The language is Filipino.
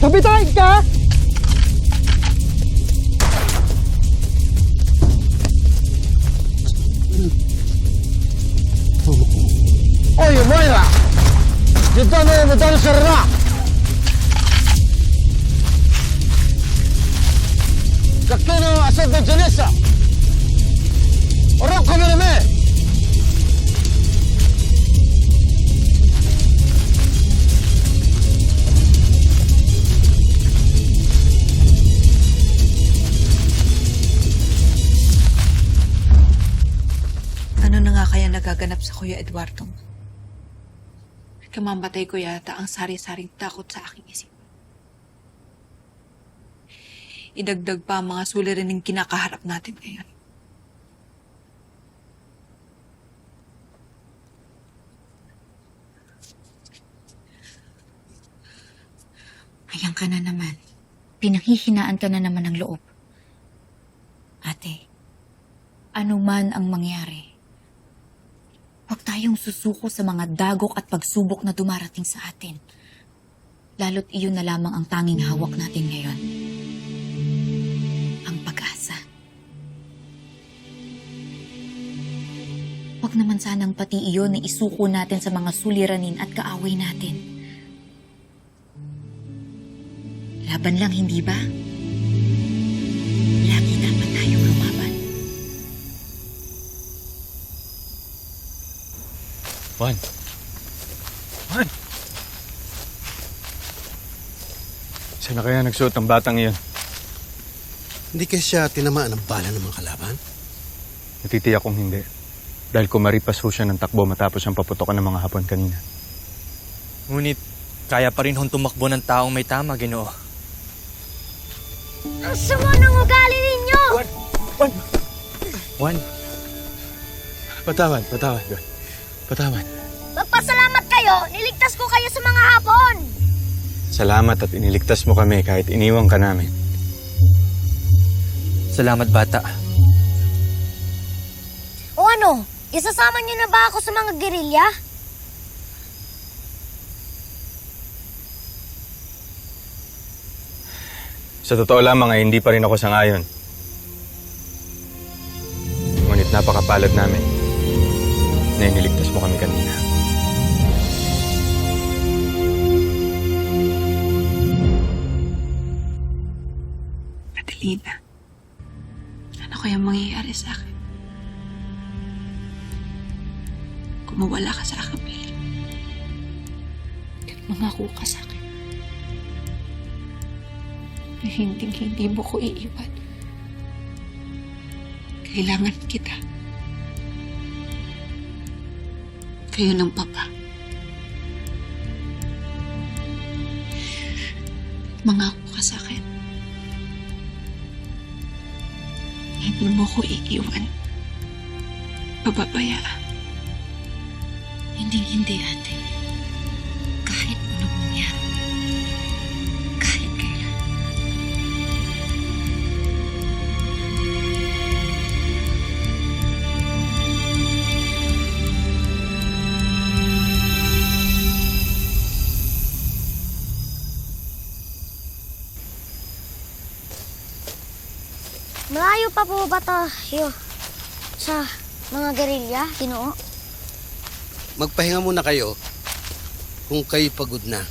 Mabitain ka! Oye, Moira! Dito mo madali sa rana! Kakino asad de Janessa! Orok kami na me! Nagaganap sa Kuya Eduardo? Kamamatay ko yata ang sari-saring takot sa aking isip. Idagdag pa ang mga suliraning kinakaharap natin ngayon. Ayan ka na naman. Pinanghihinaan ka na naman ng loob. Ate, ano man ang mangyari, tayong susuko sa mga dagok at pagsubok na dumarating sa atin. Lalo't iyon na lamang ang tanging hawak natin ngayon. Ang pag-asa. Huwag naman sanang pati iyon na isuko natin sa mga suliranin at kaaway natin. Laban lang, hindi ba? Lagi Juan. Juan! Saan na kaya nagsuot ang batang iyon? Hindi kaya siya tinamaan ng bala ng mga kalaban? Natitiyak kong hindi. Dahil kumaripas ho siya ng takbo matapos ang paputokan ng mga hapon kanina. Ngunit, kaya pa rin hong tumakbo ng taong may tama, ginoo. Ang sama ng ugali ninyo! Juan, Patawad, patawad, Juan. Patawad. Magpasalamat kayo! Niligtas ko kayo sa mga hapon! Salamat at iniligtas mo kami kahit iniwang ka namin. salamat bata. O ano? Isasama niyo na ba ako sa mga gerilya? Sa totoo lamang ay hindi pa rin ako sangayon. Ngunit napakapalad namin na iniligtas mo kami kanina. Adelina, ano kaya mangyayari sa akin? Kung mawala ka sa aking piling. Mangako ka sa akin. Na hindi hindi mo ko iiwan. Kailangan kita. Kayo ng papa. Mangako ka sa akin. Hindi mo ko iiwan. Pababayaan. Hindi, hindi, ate. Malayo pa po ba tayo sa mga gerilya, Ginoo? Magpahinga muna kayo kung kayo pagod na.